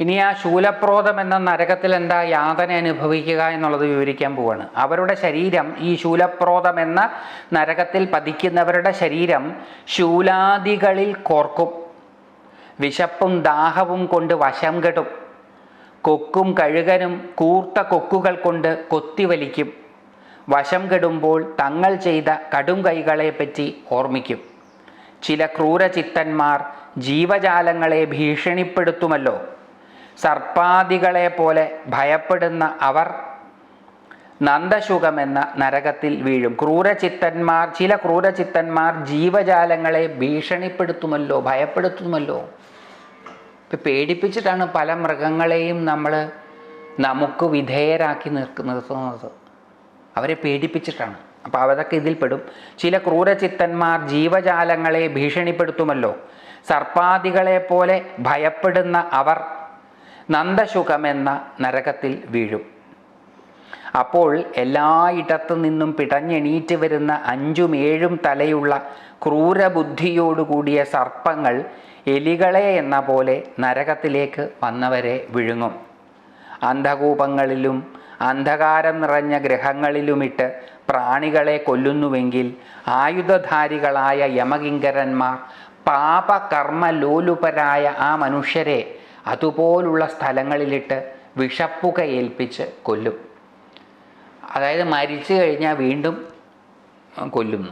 ഇനി ആ ശൂലപ്രോതം എന്ന നരകത്തിൽ എന്താ യാതന അനുഭവിക്കുക എന്നുള്ളത് വിവരിക്കാൻ പോവാണ്. അവരുടെ ശരീരം ഈ ശൂലപ്രോതം എന്ന നരകത്തിൽ പതിക്കുന്നവരുടെ ശരീരം ശൂലാദികളിൽ കോർക്കും. വിശപ്പും ദാഹവും കൊണ്ട് വശം കെടും കൊക്കും കഴുകനും കൂർത്ത കൊക്കുകൾ കൊണ്ട് കൊത്തിവലിക്കും വശം കെടുമ്പോൾ തങ്ങൾ ചെയ്ത കടും കൈകളെപ്പറ്റി ഓർമ്മിക്കും. ചില ക്രൂരചിത്തന്മാർ ജീവജാലങ്ങളെ ഭീഷണിപ്പെടുത്തുമല്ലോ. സർപ്പാദികളെ പോലെ ഭയപ്പെടുന്ന അവർ നന്ദശുഖമെന്ന നരകത്തിൽ വീഴും. ക്രൂരചിത്തന്മാർ ചില ക്രൂരചിത്തന്മാർ ജീവജാലങ്ങളെ ഭീഷണിപ്പെടുത്തുമല്ലോ ഭയപ്പെടുത്തുമല്ലോ. പേടിപ്പിച്ചിട്ടാണ് പല മൃഗങ്ങളെയും നമ്മൾ നമുക്ക് വിധേയരാക്കി നിർക്ക് നിർത്തുന്നത് അവരെ പേടിപ്പിച്ചിട്ടാണ്. അപ്പോൾ അവരൊക്കെ ഇതിൽപ്പെടും ചില ക്രൂരചിത്തന്മാർ ജീവജാലങ്ങളെ ഭീഷണിപ്പെടുത്തുമല്ലോ. സർപ്പാദികളെ പോലെ ഭയപ്പെടുന്ന അവർ നന്ദശുഖമെന്ന നരകത്തിൽ വീഴും. അപ്പോൾ എല്ലായിടത്തു നിന്നും പിടഞ്ഞെണീറ്റ് വരുന്ന അഞ്ചും ഏഴും തലയുള്ള ക്രൂരബുദ്ധിയോടുകൂടിയ സർപ്പങ്ങൾ എലികളെ എന്ന പോലെ നരകത്തിലേക്ക് വന്നവരെ വിഴുങ്ങും. അന്ധകൂപങ്ങളിലും അന്ധകാരം നിറഞ്ഞ ഗ്രഹങ്ങളിലുമിട്ട് പ്രാണികളെ കൊല്ലുന്നുവെങ്കിൽ ആയുധധാരികളായ യമകിങ്കരന്മാർ പാപകർമ്മലോലുപരായ ആ മനുഷ്യരെ അതുപോലുള്ള സ്ഥലങ്ങളിലിട്ട് വിഷപ്പുക ഏൽപ്പിച്ച് കൊല്ലും. അതായത് മരിച്ചു കഴിഞ്ഞാൽ വീണ്ടും കൊല്ലുന്നു.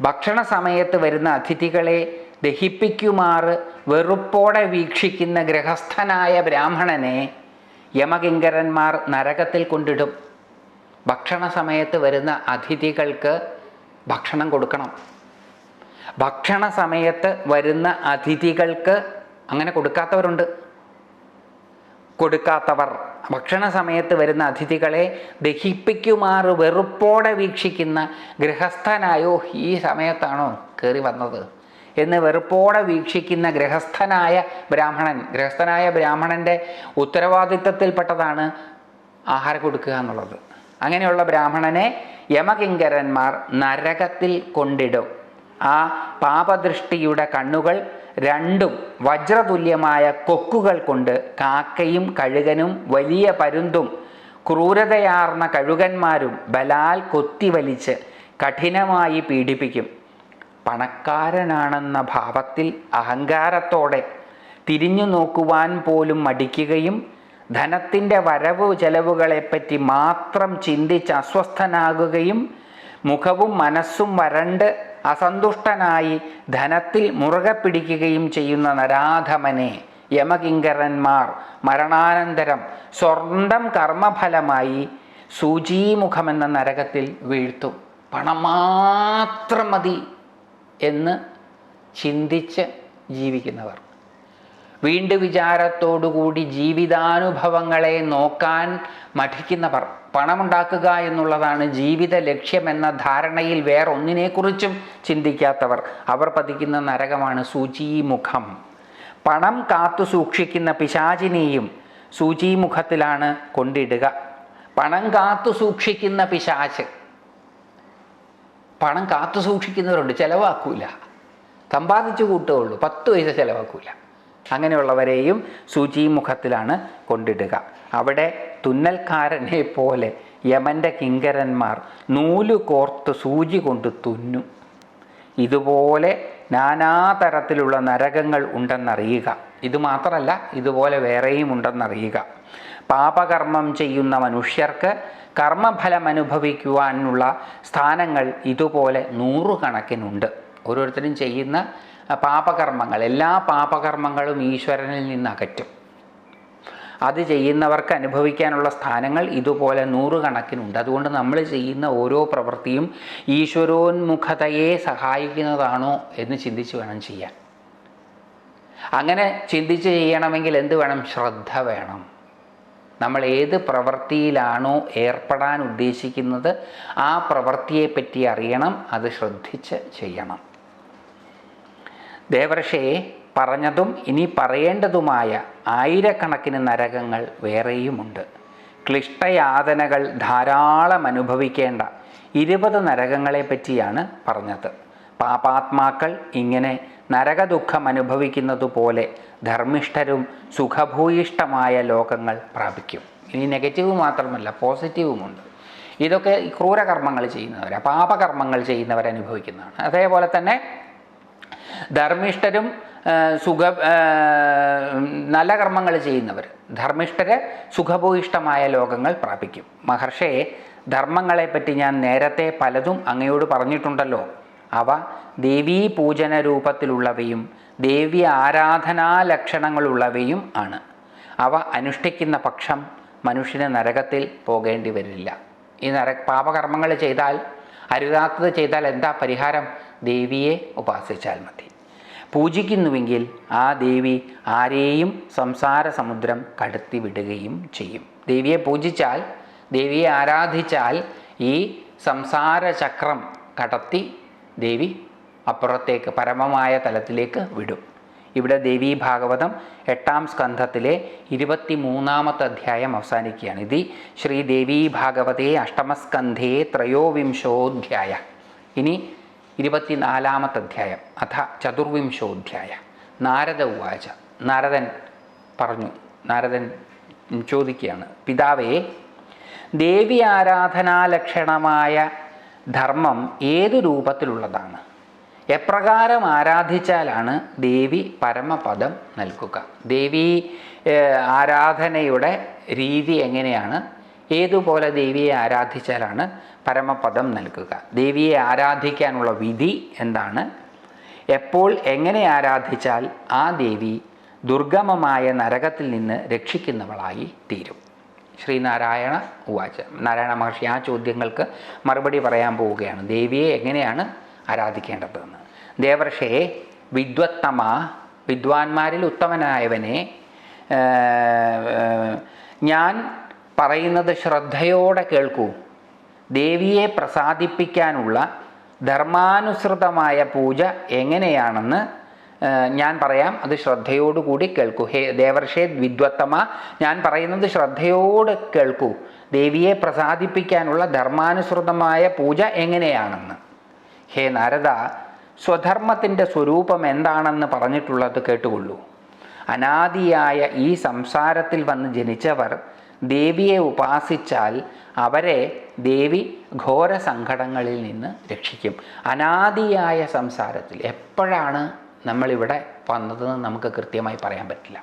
ഭക്ഷണ സമയത്ത് വരുന്ന അതിഥികളെ ദഹിപ്പിക്കുമാറ് വെറുപ്പോടെ വീക്ഷിക്കുന്ന ഗൃഹസ്ഥനായ ബ്രാഹ്മണനെ യമകിങ്കരന്മാർ നരകത്തിൽ കൊണ്ടിടും. ഭക്ഷണ സമയത്ത് വരുന്ന അതിഥികൾക്ക് ഭക്ഷണം കൊടുക്കണം. ഭക്ഷണ സമയത്ത് വരുന്ന അതിഥികൾക്ക് അങ്ങനെ കൊടുക്കാത്തവരുണ്ട്. കൊടുക്കാത്തവർ. ഭക്ഷണ സമയത്ത് വരുന്ന അതിഥികളെ ദഹിപ്പിക്കുമാറ് വെറുപ്പോടെ വീക്ഷിക്കുന്ന ഗൃഹസ്ഥനായോ ഈ സമയത്താണോ കയറി വന്നത്? എന്ന് വെറുപ്പോടെ വീക്ഷിക്കുന്ന ഗൃഹസ്ഥനായ ബ്രാഹ്മണൻ. ഗൃഹസ്ഥനായ ബ്രാഹ്മണന്റെ ഉത്തരവാദിത്തത്തിൽപ്പെട്ടതാണ് ആഹാരം കൊടുക്കുക എന്നുള്ളത്. അങ്ങനെയുള്ള ബ്രാഹ്മണനെ യമകിങ്കരന്മാർ നരകത്തിൽ കൊണ്ടിടും. ആ പാപദൃഷ്ടിയുടെ കണ്ണുകൾ രണ്ടും വജ്രതുല്യമായ കൊക്കുകൾ കൊണ്ട് കാക്കയും കഴുകനും വലിയ പരുന്തും ക്രൂരതയാർന്ന കഴുകന്മാരും ബലാൽ കൊത്തിവലിച്ച് കഠിനമായി പീഡിപ്പിക്കും. പണക്കാരനാണെന്ന ഭാവത്തിൽ അഹങ്കാരത്തോടെ തിരിഞ്ഞു നോക്കുവാൻ പോലും മടിക്കുകയും ധനത്തിന്റെ വരവ് ചെലവുകളെപ്പറ്റി മാത്രം ചിന്തിച്ച് അസ്വസ്ഥനാകുകയും മുഖവും മനസ്സും വരണ്ട് അസന്തുഷ്ടനായി ധനത്തിൽ മുറുകെ പിടിക്കുകയും ചെയ്യുന്ന നരാധമനെ യമകിങ്കരന്മാർ മരണാനന്തരം സ്വന്തം കർമ്മഫലമായി സൂചീമുഖമെന്ന നരകത്തിൽ വീഴ്ത്തും. പണം മാത്രം മതി എന്ന് ചിന്തിച്ച് ജീവിക്കുന്നവർ. വീണ്ടു വിചാരത്തോടുകൂടി ജീവിതാനുഭവങ്ങളെ നോക്കാൻ മഠിക്കുന്നവർ. പണമുണ്ടാക്കുക എന്നുള്ളതാണ് ജീവിത ലക്ഷ്യമെന്ന ധാരണയിൽ വേറൊന്നിനെക്കുറിച്ചും ചിന്തിക്കാത്തവർ. അവർ പതിക്കുന്ന നരകമാണ് സൂചിമുഖം. പണം കാത്തു സൂക്ഷിക്കുന്ന പിശാചിനെയും സൂചിമുഖത്തിലാണ് കൊണ്ടിടുക. പണം കാത്തു സൂക്ഷിക്കുന്ന പിശാച്. പണം കാത്തു സൂക്ഷിക്കുന്നവരുണ്ട് ചിലവാക്കൂല. സമ്പാദിച്ചു കൂട്ടുകയുള്ളൂ പത്ത് പൈസ ചിലവാക്കൂല. അങ്ങനെയുള്ളവരെയും സൂചിമുഖത്തിലാണ് കൊണ്ടിടുക. അവിടെ തുന്നൽക്കാരനെ പോലെ യമന്റെ കിങ്കരന്മാർ നൂൽ കോർത്ത് സൂചി കൊണ്ട് തുന്നും. ഇതുപോലെ നാനാതരത്തിലുള്ള നരകങ്ങൾ ഉണ്ടെന്നറിയുക. ഇത് മാത്രമല്ല ഇതുപോലെ വേറെയും ഉണ്ടെന്നറിയുക. പാപകർമ്മം ചെയ്യുന്ന മനുഷ്യർക്ക് കർമ്മഫലം അനുഭവിക്കുവാനുള്ള സ്ഥാനങ്ങൾ ഇതുപോലെ നൂറുകണക്കിനുണ്ട്. ഓരോരുത്തരും ചെയ്യുന്ന പാപകർമ്മങ്ങൾ എല്ലാ പാപകർമ്മങ്ങളും ഈശ്വരനിൽ നിന്ന് അകറ്റും. അത് ചെയ്യുന്നവർക്ക് അനുഭവിക്കാനുള്ള സ്ഥാനങ്ങൾ ഇതുപോലെ നൂറുകണക്കിനുണ്ട്. അതുകൊണ്ട് നമ്മൾ ചെയ്യുന്ന ഓരോ പ്രവൃത്തിയും ഈശ്വരോന്മുഖതയെ സഹായിക്കുന്നതാണോ എന്ന് ചിന്തിച്ച് വേണം ചെയ്യാൻ. അങ്ങനെ ചിന്തിച്ച് ചെയ്യണമെങ്കിൽ എന്ത് വേണം? ശ്രദ്ധ വേണം. നമ്മൾ ഏത് പ്രവൃത്തിയിലാണോ ഏർപ്പെടാൻ ഉദ്ദേശിക്കുന്നത് ആ പ്രവൃത്തിയെപ്പറ്റി അറിയണം അത് ശ്രദ്ധിച്ച് ചെയ്യണം. ദേവർഷയെ പറഞ്ഞതും ഇനി പറയേണ്ടതുമായ ആയിരക്കണക്കിന് നരകങ്ങൾ വേറെയുമുണ്ട്. ക്ലിഷ്ടയാതനകൾ ധാരാളം അനുഭവിക്കേണ്ട ഇരുപത് നരകങ്ങളെ പറ്റിയാണ് പറഞ്ഞത്. പാപാത്മാക്കൾ ഇങ്ങനെ നരകദുഃഖം അനുഭവിക്കുന്നതുപോലെ ധർമ്മിഷ്ഠരും സുഖഭൂയിഷ്ടമായ ലോകങ്ങൾ പ്രാപിക്കും. ഇനി നെഗറ്റീവ് മാത്രമല്ല പോസിറ്റീവുമുണ്ട്. ഇതൊക്കെ ക്രൂരകർമ്മങ്ങൾ ചെയ്യുന്നവരാണ് പാപകർമ്മങ്ങൾ ചെയ്യുന്നവരനുഭവിക്കുന്നതാണ്. അതേപോലെ തന്നെ ധർമ്മിഷ്ഠരും സുഖ നല്ല കർമ്മങ്ങൾ ചെയ്യുന്നവർ. ധർമ്മിഷ്ഠരെ സുഖഭൂയിഷ്ടമായ ലോകങ്ങൾ പ്രാപിക്കും. മഹർഷയെ ധർമ്മങ്ങളെപ്പറ്റി ഞാൻ നേരത്തെ പലതും അങ്ങയോട് പറഞ്ഞിട്ടുണ്ടല്ലോ. അവ ദേവീ പൂജന രൂപത്തിലുള്ളവയും ദേവി ആരാധനാ ലക്ഷണങ്ങളുള്ളവയും ആണ്. അവ അനുഷ്ഠിക്കുന്ന പക്ഷം മനുഷ്യന് നരകത്തിൽ പോകേണ്ടി വരില്ല. ഈ നര പാപകർമ്മങ്ങൾ ചെയ്താൽ അരുതാത്തത് ചെയ്താൽ എന്താ പരിഹാരം? ദേവിയെ ഉപാസിച്ചാൽ മതി. പൂജിക്കുന്നുവെങ്കിൽ ആ ദേവി ആരെയും സംസാര സമുദ്രം കടത്തി വിടുകയും ചെയ്യും. ദേവിയെ പൂജിച്ചാൽ ദേവിയെ ആരാധിച്ചാൽ ഈ സംസാര ചക്രം കടത്തി ദേവി അപ്പുറത്തേക്ക് പരമമായ തലത്തിലേക്ക് വിടും. ഇവിടെ ദേവീ ഭാഗവതം എട്ടാം സ്കന്ധത്തിലെ ഇരുപത്തി മൂന്നാമത്തെ അധ്യായം അവസാനിക്കുകയാണ്. ഇത് ശ്രീദേവീ ഭാഗവതേ അഷ്ടമസ്കന്ധേ ത്രയോവിംശോധ്യായ. ഇനി ഇരുപത്തിനാലാമത്തെ അധ്യായം അഥ ചതുർവിംശോധ്യായ. നാരദ ഉവാച നാരദൻ പറഞ്ഞു നാരദൻ ചോദിക്കുകയാണ് പിതാവേ ദേവി ആരാധനാലക്ഷണമായ ധർമ്മം ഏത് രൂപത്തിലുള്ളതാണ്? എപ്രകാരം ആരാധിച്ചാലാണ് ദേവി പരമപദം നൽകുക? ദേവി ആരാധനയുടെ രീതി എങ്ങനെയാണ്? ഏതുപോലെ ദേവിയെ ആരാധിച്ചാലാണ് പരമപദം നൽകുക. ദേവിയെ ആരാധിക്കാനുള്ള വിധി എന്താണ്? എപ്പോൾ എങ്ങനെ ആരാധിച്ചാൽ ആ ദേവി ദുർഗമമായ നരകത്തിൽ നിന്ന് രക്ഷിക്കുന്നവളായി തീരും. ശ്രീനാരായണ ഉവാച. നാരായണ മഹർഷി ആ ചോദ്യങ്ങൾക്ക് മറുപടി പറയാൻ പോവുകയാണ്. ദേവിയെ എങ്ങനെയാണ് ആരാധിക്കേണ്ടതെന്ന്. ദേവർഷയെ വിദ്വത്തമ വിദ്വാൻമാരിൽ ഉത്തമനായവനെ ഞാൻ പറയുന്നത് ശ്രദ്ധയോടെ കേൾക്കൂ. ദേവിയെ പ്രസാദിപ്പിക്കാനുള്ള ധർമാനുസൃതമായ പൂജ എങ്ങനെയാണെന്ന് ഞാൻ പറയാം. അത് ശ്രദ്ധയോടുകൂടി കേൾക്കൂ. ഹേ ദേവർഷേ വിദ്വത്തമ ഞാൻ പറയുന്നത് ശ്രദ്ധയോട് കേൾക്കൂ. ദേവിയെ പ്രസാദിപ്പിക്കാനുള്ള ധർമാനുസൃതമായ പൂജ എങ്ങനെയാണെന്ന്. ഹേ നാരദ സ്വധർമ്മത്തിന്റെ സ്വരൂപം എന്താണെന്ന് പറഞ്ഞിട്ടുള്ളത് കേട്ടുകൊള്ളൂ. അനാദിയായ ഈ സംസാരത്തിൽ വന്ന് ജനിച്ചവർ ദേവിയെ ഉപാസിച്ചാൽ അവരെ ദേവി ഘോര സങ്കടങ്ങളിൽ നിന്ന് രക്ഷിക്കും. അനാദിയായ സംസാരത്തിൽ എപ്പോഴാണ് നമ്മളിവിടെ വന്നതെന്ന് നമുക്ക് കൃത്യമായി പറയാൻ പറ്റില്ല.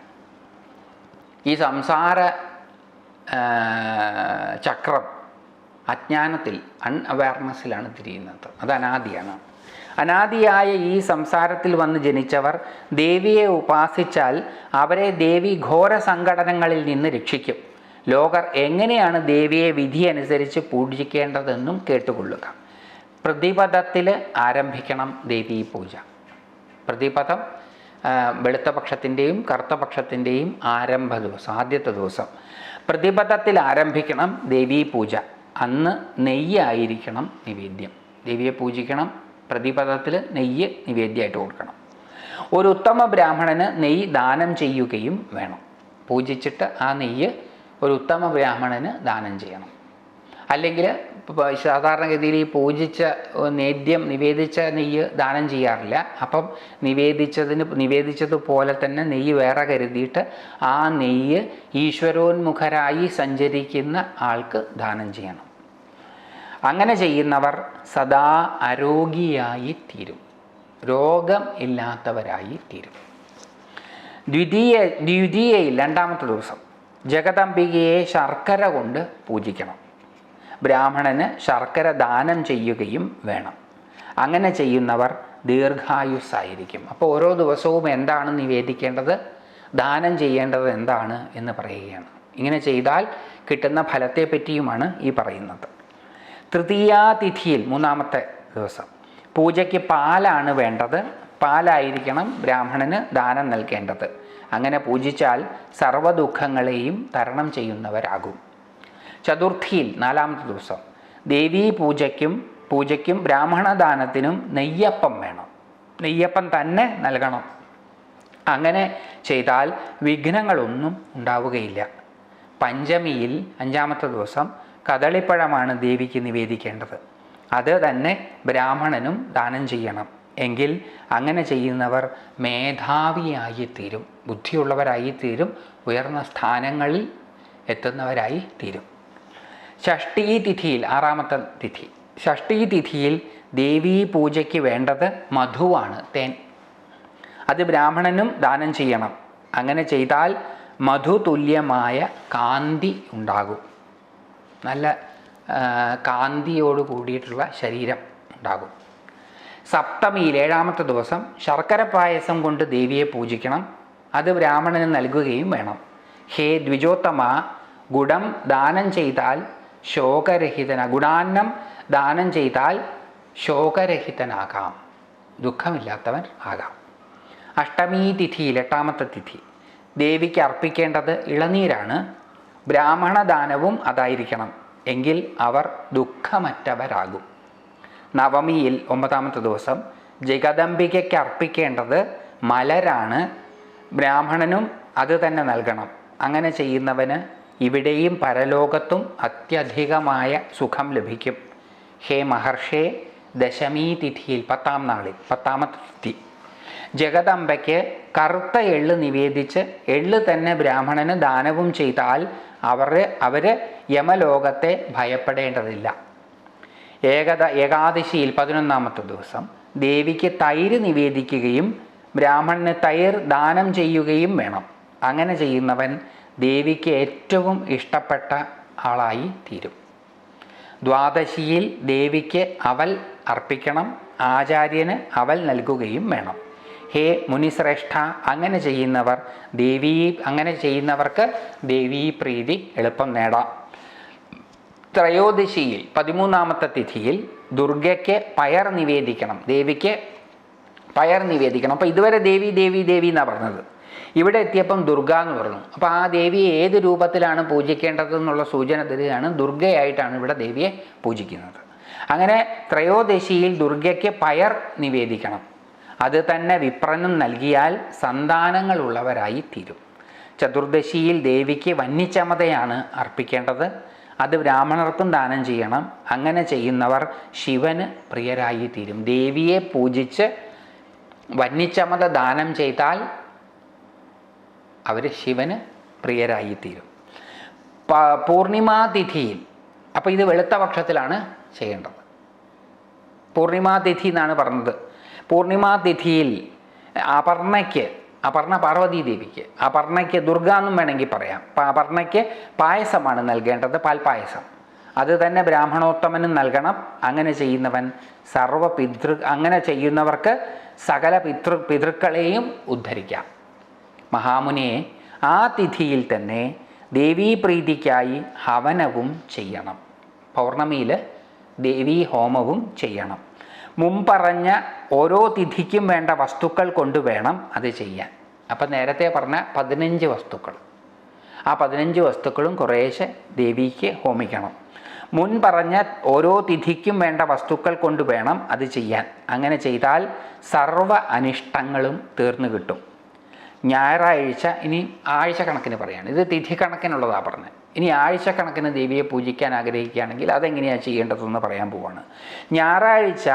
ഈ സംസാര ചക്രം അജ്ഞാനത്തിൽ അൺഅവയർനെസ്സിലാണ് തിരിയുന്നത്. അത് അനാദിയാണ്. അനാദിയായ ഈ സംസാരത്തിൽ വന്ന് ജനിച്ചവർ ദേവിയെ ഉപാസിച്ചാൽ അവരെ ദേവി ഘോര സംഘടനകളിൽ നിന്ന് രക്ഷിക്കും. ലോകർ എങ്ങനെയാണ് ദേവിയെ വിധി അനുസരിച്ച് പൂജിക്കേണ്ടതെന്നും കേട്ടുകൊള്ളുക. പ്രതിപദത്തിൽ ആരംഭിക്കണം ദേവീ പൂജ. പ്രതിപദം കറുത്ത പക്ഷത്തിന്റെയും ആരംഭ ദിവസം ആദ്യത്തെ ദിവസം. പ്രതിപദത്തിൽ ആരംഭിക്കണം ദേവീ പൂജ. അന്ന് നെയ്യായിരിക്കണം നിവേദ്യം. ദേവിയെ പൂജിക്കണം പ്രതിപദത്തിൽ നെയ്യ് നിവേദ്യമായിട്ട് കൊടുക്കണം. ഒരു ഉത്തമ ബ്രാഹ്മണന് നെയ്യ് ദാനം ചെയ്യുകയും വേണം. പൂജിച്ചിട്ട് ആ നെയ്യ് ഒരു ഉത്തമ ബ്രാഹ്മണന് ദാനം ചെയ്യണം. അല്ലെങ്കിൽ സാധാരണഗതിയിൽ ഈ പൂജിച്ച നേദ്യം നിവേദിച്ച നെയ്യ് ദാനം ചെയ്യാറില്ല. അപ്പം നിവേദിച്ചതിന് നിവേദിച്ചതുപോലെ തന്നെ നെയ്യ് വേറെ കരുതിയിട്ട് ആ നെയ്യ് ഈശ്വരോന്മുഖരായി സഞ്ചരിക്കുന്ന ആൾക്ക് ദാനം ചെയ്യണം. അങ്ങനെ ചെയ്യുന്നവർ സദാ ആരോഗ്യയായി തീരും. രോഗം ഇല്ലാത്തവരായി തീരും. ദ്വിതീയ ദ്വിതീയയിൽ രണ്ടാമത്തെ ദിവസം. ജഗദംബികയെ ശർക്കര കൊണ്ട് പൂജിക്കണം. ബ്രാഹ്മണന് ശർക്കര ദാനം ചെയ്യുകയും വേണം. അങ്ങനെ ചെയ്യുന്നവർ ദീർഘായുസ്സായിരിക്കും. അപ്പോൾ ഓരോ ദിവസവും എന്താണ് നിവേദിക്കേണ്ടത്? ദാനം ചെയ്യേണ്ടത് എന്താണ് എന്ന് പറയുകയാണ്. ഇങ്ങനെ ചെയ്താൽ കിട്ടുന്ന ഫലത്തെപ്പറ്റിയുമാണ് ഈ പറയുന്നത്. തൃതീയാതിഥിയിൽ മൂന്നാമത്തെ ദിവസം. പൂജയ്ക്ക് പാലാണ് വേണ്ടത്. പാലായിരിക്കണം ബ്രാഹ്മണന് ദാനം നൽകേണ്ടത്. അങ്ങനെ പൂജിച്ചാൽ സർവദുഃഖങ്ങളെയും തരണം ചെയ്യുന്നവരാകും. ചതുർത്ഥിയിൽ നാലാമത്തെ ദിവസം. ദേവീ പൂജയ്ക്കും പൂജയ്ക്കും ബ്രാഹ്മണദാനത്തിനും നെയ്യപ്പം വേണം. നെയ്യപ്പം തന്നെ നൽകണം. അങ്ങനെ ചെയ്താൽ വിഘ്നങ്ങളൊന്നും ഉണ്ടാവുകയില്ല. പഞ്ചമിയിൽ അഞ്ചാമത്തെ ദിവസം കദളിപ്പഴമാണ് ദേവിക്ക് നിവേദിക്കേണ്ടത്. അത് തന്നെ ബ്രാഹ്മണനും ദാനം ചെയ്യണം. എങ്കിൽ അങ്ങനെ ചെയ്യുന്നവർ മേധാവിയായി തീരും ബുദ്ധിയുള്ളവരായി തീരും ഉയർന്ന സ്ഥാനങ്ങളിൽ എത്തുന്നവരായി തീരും. ഷഷ്ടി തിഥിയിൽ ആറാമത്തെ തിഥി. ഷഷ്ടി തിഥിയിൽ ദേവീ പൂജയ്ക്ക് വേണ്ടത് മധുവാണ് തേൻ. അത് ബ്രാഹ്മണനും ദാനം ചെയ്യണം. അങ്ങനെ ചെയ്താൽ മധു തുല്യമായ കാന്തി ഉണ്ടാകും. നല്ല കാന്തിയോട് കൂടിയിട്ടുള്ള ശരീരം ഉണ്ടാകും. സപ്തമിയിൽ ഏഴാമത്തെ ദിവസം ശർക്കര പായസം കൊണ്ട് ദേവിയെ പൂജിക്കണം. അത് ബ്രാഹ്മണന് നൽകുകയും വേണം. ഹേ ദ്വിജോത്തമ ഗുണം ദാനം ചെയ്താൽ ശോകരഹിതന ഗുണാന്നം ദാനം ചെയ്താൽ ശോകരഹിതനാകാം. ദുഃഖമില്ലാത്തവൻ ആകാം. അഷ്ടമി തിഥിയിൽ എട്ടാമത്തെ തിഥി. ദേവിക്ക് അർപ്പിക്കേണ്ടത് ഇളനീരാണ്. ബ്രാഹ്മണ ദാനവും അതായിരിക്കണം. എങ്കിൽ അവർ ദുഃഖമറ്റവരാകും. നവമിയിൽ ഒമ്പതാമത്തെ ദിവസം ജഗദംബികയ്ക്ക് അർപ്പിക്കേണ്ടത് മലരാണ്. ബ്രാഹ്മണനും അത് തന്നെ നൽകണം. അങ്ങനെ ചെയ്യുന്നവന് ഇവിടെയും പരലോകത്തും അത്യധികമായ സുഖം ലഭിക്കും. ഹേ മഹർഷേ ദശമീ തിഥിയിൽ പത്താം നാളിൽ പത്താമത്തെ തിഥി. ജഗദംബയ്ക്ക് കറുത്ത എള്ള് നിവേദിച്ച് എള്ള് തന്നെ ബ്രാഹ്മണന് ദാനവും ചെയ്താൽ അവർ അവർ യമലോകത്തെ ഭയപ്പെടേണ്ടതില്ല. ഏകദ ഏകാദശിയിൽ പതിനൊന്നാമത്തെ ദിവസം ദേവിക്ക് തൈര് നിവേദിക്കുകയും ബ്രാഹ്മണന് തൈർ ദാനം ചെയ്യുകയും വേണം. അങ്ങനെ ചെയ്യുന്നവൻ ദേവിക്ക് ഏറ്റവും ഇഷ്ടപ്പെട്ട ആളായി തീരും. ദ്വാദശിയിൽ ദേവിക്ക് അവൽ അർപ്പിക്കണം ആചാര്യന് അവൽ നൽകുകയും വേണം. ഹേ മുനിശ്രേഷ്ഠ അങ്ങനെ ചെയ്യുന്നവർ ദേവീ അങ്ങനെ ചെയ്യുന്നവർക്ക് ദേവീ പ്രീതി എളുപ്പം നേടാം. ത്രയോദശിയിൽ പതിമൂന്നാമത്തെ തിഥിയിൽ ദുർഗയ്ക്ക് പയർ നിവേദിക്കണം ദേവിക്ക് പയർ നിവേദിക്കണം. അപ്പോൾ ഇതുവരെ ദേവി ദേവി ദേവി എന്നാണ് പറഞ്ഞത്. ഇവിടെ എത്തിയപ്പം ദുർഗ എന്ന് പറഞ്ഞു. അപ്പോൾ ആ ദേവിയെ ഏത് രൂപത്തിലാണ് പൂജിക്കേണ്ടത് എന്നുള്ള സൂചന തരികയാണ് ദുർഗയായിട്ടാണ് ഇവിടെ ദേവിയെ പൂജിക്കുന്നത്. അങ്ങനെ ത്രയോദശിയിൽ ദുർഗയ്ക്ക് പയർ നിവേദിക്കണം. അത് തന്നെ വിപ്രനും നൽകിയാൽ സന്താനങ്ങളുള്ളവരായി തീരും. ചതുർദശിയിൽ ദേവിക്ക് വന്യചമതയാണ് അർപ്പിക്കേണ്ടത്. അത് ബ്രാഹ്മണർക്കും ദാനം ചെയ്യണം. അങ്ങനെ ചെയ്യുന്നവർ ശിവന് പ്രിയരായി തീരും ദേവിയെ പൂജിച്ച് വന്യച്ചമത ദാനം ചെയ്താൽ അവർ ശിവന് പ്രിയരായി തീരും പ- പൂർണിമാതിഥിയിൽ അപ്പോൾ ഇത് വെളുത്ത പക്ഷത്തിലാണ് ചെയ്യേണ്ടത്. പൂർണിമാതിഥി എന്നാണ് പറഞ്ഞത്. പൂർണിമാതിഥിയിൽ അപർണയ്ക്ക് അപർണ പാർവതി ദേവിക്ക് അപർണയ്ക്ക് ദുർഗ എന്നും വേണമെങ്കിൽ പറയാം. അപർണയ്ക്ക് പായസമാണ് നൽകേണ്ടത് പാൽപായസം. അത് തന്നെ ബ്രാഹ്മണോത്തമനും നൽകണം. അങ്ങനെ ചെയ്യുന്നവൻ സർവ പിതൃ അങ്ങനെ ചെയ്യുന്നവർക്ക് സകല പിതൃ പിതൃക്കളെയും ഉദ്ധരിക്കാം. മഹാമുനിയെ ആ തിഥിയിൽ തന്നെ ദേവീപ്രീതിക്കായി ഹവനവും ചെയ്യണം. പൗർണമിയിൽ ദേവീ ഹോമവും ചെയ്യണം. മുമ്പറഞ്ഞ ഓരോ തിഥിക്കും വേണ്ട വസ്തുക്കൾ കൊണ്ടുവേണം അത് ചെയ്യാൻ. അപ്പം നേരത്തെ പറഞ്ഞ പതിനഞ്ച് വസ്തുക്കൾ. ആ പതിനഞ്ച് വസ്തുക്കളും കുറേശ്ശെ ദേവിക്ക് ഹോമിക്കണം. മുൻ പറഞ്ഞ ഓരോ തിഥിക്കും വേണ്ട വസ്തുക്കൾ കൊണ്ട് വേണം അത് ചെയ്യാൻ. അങ്ങനെ ചെയ്താൽ സർവ അനിഷ്ടങ്ങളും തീർന്നു കിട്ടും. ഞായറാഴ്ച ഇനി ആഴ്ച കണക്കിന് പറയാണ്. ഇത് തിഥി കണക്കിനുള്ളതാണ് പറഞ്ഞത് ഇനി ആഴ്ച കണക്കിന് ദേവിയെ പൂജിക്കാൻ ആഗ്രഹിക്കുകയാണെങ്കിൽ അതെങ്ങനെയാണ് ചെയ്യേണ്ടതെന്ന് പറയാൻ പോവാണ്. ഞായറാഴ്ച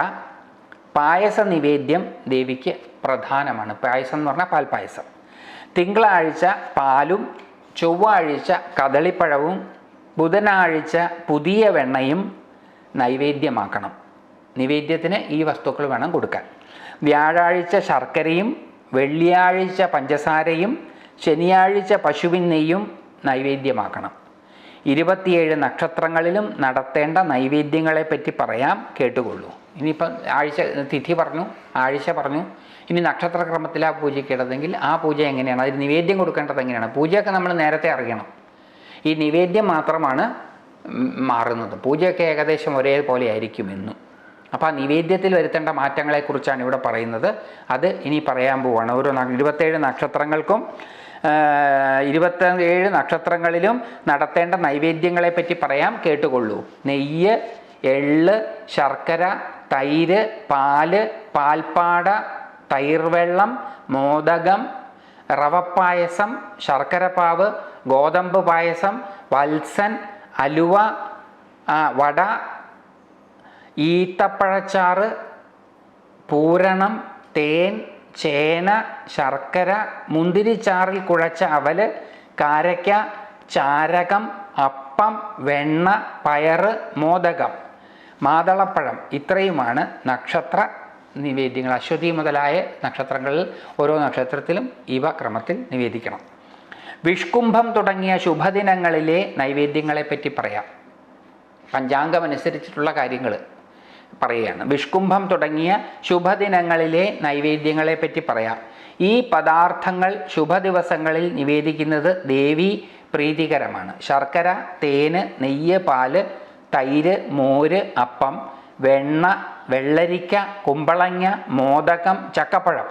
പായസ നിവേദ്യം ദേവിക്ക് പ്രധാനമാണ്. പായസം എന്ന് പറഞ്ഞാൽ പാൽപ്പായസം. തിങ്കളാഴ്ച പാലും ചൊവ്വാഴ്ച കദളിപ്പഴവും ബുധനാഴ്ച പുതിയ വെണ്ണയും നൈവേദ്യമാക്കണം. നിവേദ്യത്തിന് ഈ വസ്തുക്കൾ വേണം കൊടുക്കാൻ. വ്യാഴാഴ്ച ശർക്കരയും വെള്ളിയാഴ്ച പഞ്ചസാരയും ശനിയാഴ്ച പശുവിൻ നെയ്യും നൈവേദ്യമാക്കണം. ഇരുപത്തിയേഴ് നക്ഷത്രങ്ങളിലും നടത്തേണ്ട നൈവേദ്യങ്ങളെപ്പറ്റി പറയാം കേട്ടുകൊള്ളൂ. ഇനിയിപ്പം ആഴ്ച തിഥി പറഞ്ഞു ആഴ്ച പറഞ്ഞു. ഇനി നക്ഷത്രക്രമത്തിലാണ് പൂജയ്ക്കിടതെങ്കിൽ ആ പൂജ എങ്ങനെയാണ്? അതിന് നിവേദ്യം കൊടുക്കേണ്ടത് എങ്ങനെയാണ്? പൂജയൊക്കെ നമ്മൾ നേരത്തെ അറിയണം. ഈ നിവേദ്യം മാത്രമാണ് മാറുന്നത്. പൂജയൊക്കെ ഏകദേശം ഒരേപോലെ ആയിരിക്കും എന്നും. അപ്പോൾ ആ നിവേദ്യത്തിൽ വരുത്തേണ്ട മാറ്റങ്ങളെക്കുറിച്ചാണ് ഇവിടെ പറയുന്നത്. അത് ഇനി പറയാൻ പോവാണ്. ഓരോ ഇരുപത്തേഴ് നക്ഷത്രങ്ങൾക്കും ഇരുപത്തേഴ് നക്ഷത്രങ്ങളിലും നടത്തേണ്ട നൈവേദ്യങ്ങളെപ്പറ്റി പറയാം. കേട്ടുകൊള്ളൂ. നെയ്യ് എള്ള് ശർക്കര തൈര് പാൽ പാൽപ്പാട തൈർവെള്ളം മോദകം റവപ്പായസം ശർക്കരപ്പാവ് ഗോതമ്പ് പായസം വത്സൻ അലുവ വട ഈത്തപ്പഴച്ചാറ് പൂരണം തേൻ ചേന ശർക്കര മുന്തിരിച്ചാറിൽ കുഴച്ച അവൽ കാരക്ക ചാരകം അപ്പം വെണ്ണ പയറ് മോദകം. മാതളപ്പഴം ഇത്രയുമാണ് നക്ഷത്ര നിവേദ്യങ്ങൾ. അശ്വതി മുതലായ നക്ഷത്രങ്ങളിൽ ഓരോ നക്ഷത്രത്തിലും ഇവ ക്രമത്തിൽ നിവേദിക്കണം. വിഷ്കുംഭം തുടങ്ങിയ ശുഭദിനങ്ങളിലെ നൈവേദ്യങ്ങളെപ്പറ്റി പറയാം. പഞ്ചാംഗം അനുസരിച്ചിട്ടുള്ള കാര്യങ്ങൾ പറയുകയാണ്. വിഷ്കുംഭം തുടങ്ങിയ ശുഭദിനങ്ങളിലെ നൈവേദ്യങ്ങളെപ്പറ്റി പറയാം. ഈ പദാർത്ഥങ്ങൾ ശുഭദിവസങ്ങളിൽ നിവേദിക്കുന്നത് ദേവി പ്രീതികരമാണ്. ശർക്കര തേന് നെയ്യ് പാൽ തൈര് മോര് അപ്പം വെണ്ണ വെള്ളരിക്ക കുമ്പളങ്ങ മോദകം ചക്കപ്പഴം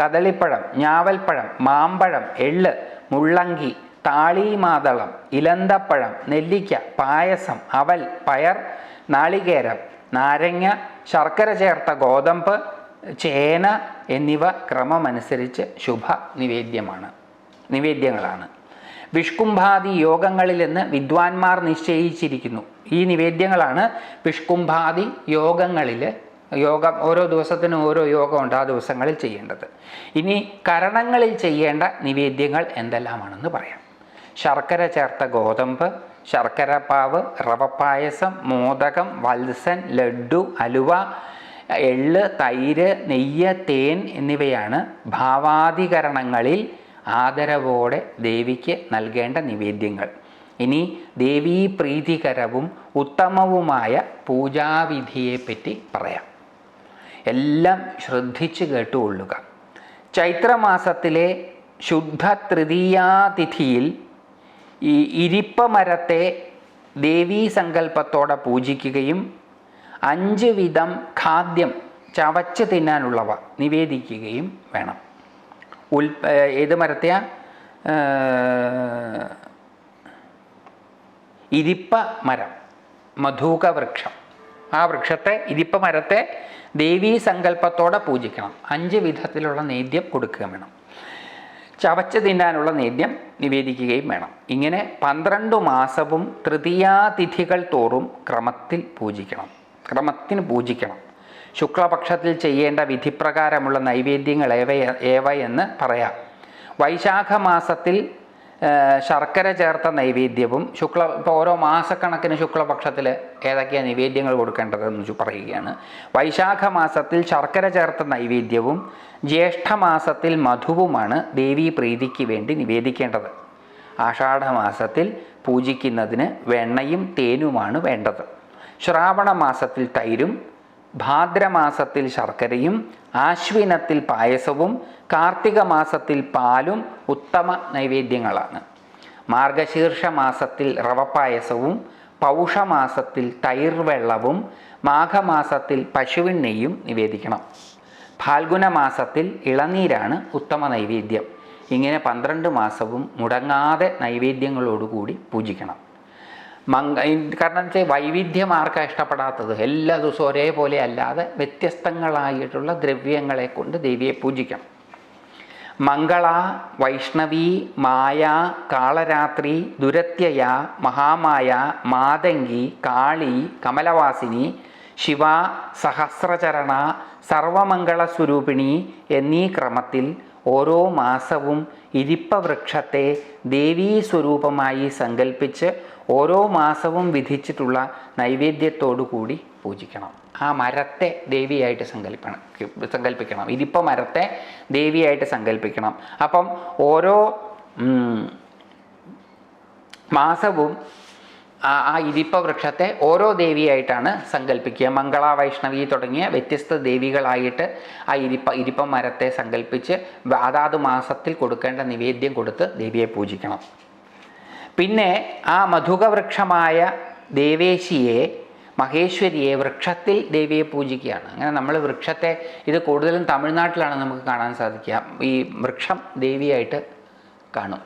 കദളിപ്പഴം ഞാവൽപ്പഴം മാമ്പഴം എള്ള് മുള്ളങ്കി താളീമാതളം ഇലന്തപ്പഴം നെല്ലിക്ക പായസം അവൽ പയർ നാളികേരം നാരങ്ങ ശർക്കര ചേർത്ത ഗോതമ്പ് ചേന എന്നിവ ക്രമമനുസരിച്ച് ശുഭ നിവേദ്യമാണ് നിവേദ്യങ്ങളാണ്. വിഷ്കുംഭാദി യോഗങ്ങളിൽ നിന്ന് വിദ്വാൻമാർ നിശ്ചയിച്ചിരിക്കുന്നു. ഈ നിവേദ്യങ്ങളാണ് വിഷ്കുംഭാദി യോഗങ്ങളിൽ യോഗം ഓരോ ദിവസത്തിനും ഓരോ യോഗമുണ്ട് ആ ദിവസങ്ങളിൽ ചെയ്യേണ്ടത്. ഇനി കരണങ്ങളിൽ ചെയ്യേണ്ട നിവേദ്യങ്ങൾ എന്തെല്ലാമാണെന്ന് പറയാം. ശർക്കര ചേർത്ത ഗോതമ്പ് ശർക്കര പാവ് റവപ്പായസം മോദകം വത്സൻ ലഡ്ഡു അലുവ എള്ള് തൈര് നെയ്യ് തേൻ എന്നിവയാണ് ഭാവാധികരണങ്ങളിൽ ആദരവോടെ ദേവിക്ക് നൽകേണ്ട നിവേദ്യങ്ങൾ. ഇനി ദേവീ പ്രീതികരവും ഉത്തമവുമായ പൂജാവിധിയെപ്പറ്റി പറയാം. എല്ലാം ശ്രദ്ധിച്ചു കേട്ടുകൊള്ളുക. ചൈത്രമാസത്തിലെ ശുദ്ധ തൃതീയാതിഥിയിൽ ഈ ഇരിപ്പമരത്തെ ദേവീ സങ്കല്പത്തോടെ പൂജിക്കുകയും അഞ്ച് വിധം ഖാദ്യം ചവച്ച് തിന്നാനുള്ളവ നിവേദിക്കുകയും വേണം. ഉൽ ഏത് മരത്തെയാ? ഇരിപ്പ മരം മധൂക വൃക്ഷം ആ വൃക്ഷത്തെ ഇരിപ്പ മരത്തെ ദേവീ സങ്കല്പത്തോടെ പൂജിക്കണം. അഞ്ച് വിധത്തിലുള്ള നേദ്യം കൊടുക്കുക വേണം. ചവച്ച് തിന്നാനുള്ള നേദ്യം നിവേദിക്കുകയും വേണം. ഇങ്ങനെ പന്ത്രണ്ട് മാസവും തൃതീയാതിഥികൾ തോറും ക്രമത്തിൽ പൂജിക്കണം. ക്രമത്തിന് പൂജിക്കണം. ശുക്ലപക്ഷത്തിൽ ചെയ്യേണ്ട വിധിപ്രകാരമുള്ള നൈവേദ്യങ്ങൾ ഏവ എന്ന് പറയാം. വൈശാഖ മാസത്തിൽ ശർക്കര ചേർത്ത നൈവേദ്യവും ശുക്ല ഇപ്പോൾ ഓരോ മാസക്കണക്കിന് ശുക്ലപക്ഷത്തിൽ ഏതൊക്കെയാണ് നിവേദ്യങ്ങൾ കൊടുക്കേണ്ടതെന്ന് പറയുകയാണ്. വൈശാഖ മാസത്തിൽ ശർക്കര ചേർത്ത നൈവേദ്യവും ജ്യേഷ്ഠമാസത്തിൽ മധുവുമാണ് ദേവീ പ്രീതിക്ക് വേണ്ടി നിവേദിക്കേണ്ടത്. ആഷാഢമാസത്തിൽ പൂജിക്കുന്നതിന് വെണ്ണയും തേനുമാണ് വേണ്ടത്. ശ്രാവണ മാസത്തിൽ തൈരും ഭാദ്രമാസത്തിൽ ശർക്കരയും ആശ്വിനത്തിൽ പായസവും കാർത്തിക മാസത്തിൽ പാലും ഉത്തമ നൈവേദ്യങ്ങളാണ്. മാർഗശീർഷ മാസത്തിൽ റവപ്പായസവും പൗഷമാസത്തിൽ തൈർ വെള്ളവും മാഘമാസത്തിൽ പശുവിണ്ണയും നിവേദിക്കണം. ഫാൽഗുന മാസത്തിൽ ഇളനീരാണ് ഉത്തമ നൈവേദ്യം. ഇങ്ങനെ പന്ത്രണ്ട് മാസവും മുടങ്ങാതെ നൈവേദ്യങ്ങളോടുകൂടി പൂജിക്കണം. മംഗ കാരണം വെച്ചാൽ വൈവിധ്യം ആർക്കാ ഇഷ്ടപ്പെടാത്തത്. എല്ലാ ദിവസവും ഒരേപോലെ അല്ലാതെ വ്യത്യസ്തങ്ങളായിട്ടുള്ള ദ്രവ്യങ്ങളെ കൊണ്ട് ദേവിയെ പൂജിക്കണം. മംഗള വൈഷ്ണവി മായ കാളരാത്രി ദുരത്യയ മഹാമായ മാതങ്കി കാളി കമലവാസിനി ശിവ സഹസ്രചരണ സർവമംഗള സ്വരൂപിണി എന്നീ ക്രമത്തിൽ ഓരോ മാസവും ഇരിപ്പവൃക്ഷത്തെ ദേവീ സ്വരൂപമായി സങ്കല്പിച്ച് ഓരോ മാസവും വിധിച്ചിട്ടുള്ള നൈവേദ്യത്തോടു കൂടി പൂജിക്കണം. ആ മരത്തെ ദേവിയായിട്ട് സങ്കല്പിക്കണം സങ്കല്പിക്കണം ഇതിപ്പോൾ മരത്തെ ദേവിയായിട്ട് സങ്കല്പിക്കണം അപ്പം ഓരോ മാസവും ആ ഇരിപ്പ വൃക്ഷത്തെ ഓരോ ദേവിയായിട്ടാണ് സങ്കല്പിക്കുക മംഗള വൈഷ്ണവി തുടങ്ങിയ വ്യത്യസ്ത ദേവികളായിട്ട് ആ ഇരിപ്പ ഇരിപ്പ മരത്തെ സങ്കല്പിച്ച് അതാത് മാസത്തിൽ കൊടുക്കേണ്ട നിവേദ്യം കൊടുത്ത് ദേവിയെ പൂജിക്കണം. പിന്നെ ആ മധുകവൃക്ഷമായ ദേവേശിയെ മഹേശ്വരിയെ വൃക്ഷത്തിൽ ദേവിയെ പൂജിക്കുകയാണ്. അങ്ങനെ നമ്മൾ വൃക്ഷത്തെ ഇത് കൂടുതലും തമിഴ്നാട്ടിലാണ് നമുക്ക് കാണാൻ സാധിക്കുക. ഈ വൃക്ഷം ദേവിയായിട്ട് കാണും.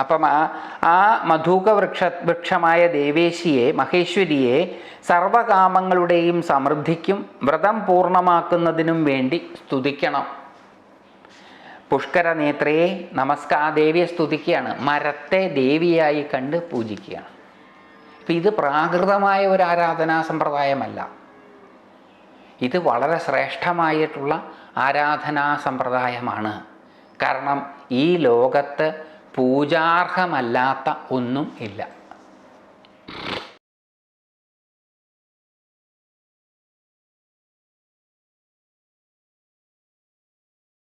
അപ്പം ആ ആ മധൂക വൃക്ഷ വൃക്ഷമായ ദേവേശിയെ മഹേശ്വരിയെ സർവകാമങ്ങളുടെയും സമൃദ്ധിക്കും വ്രതം പൂർണമാക്കുന്നതിനും വേണ്ടി സ്തുതിക്കണം. പുഷ്കര നേത്രയെ നമസ്കാ ദേവിയെ സ്തുതിക്കുകയാണ്. മരത്തെ ദേവിയായി കണ്ട് പൂജിക്കുകയാണ്. അപ്പം ഇത് പ്രാകൃതമായ ഒരു ആരാധനാ സമ്പ്രദായമല്ല. ഇത് വളരെ ശ്രേഷ്ഠമായിട്ടുള്ള ആരാധനാ സമ്പ്രദായമാണ്. കാരണം ഈ ലോകത്ത് പൂജാർഹമല്ലാത്ത ഒന്നും ഇല്ല.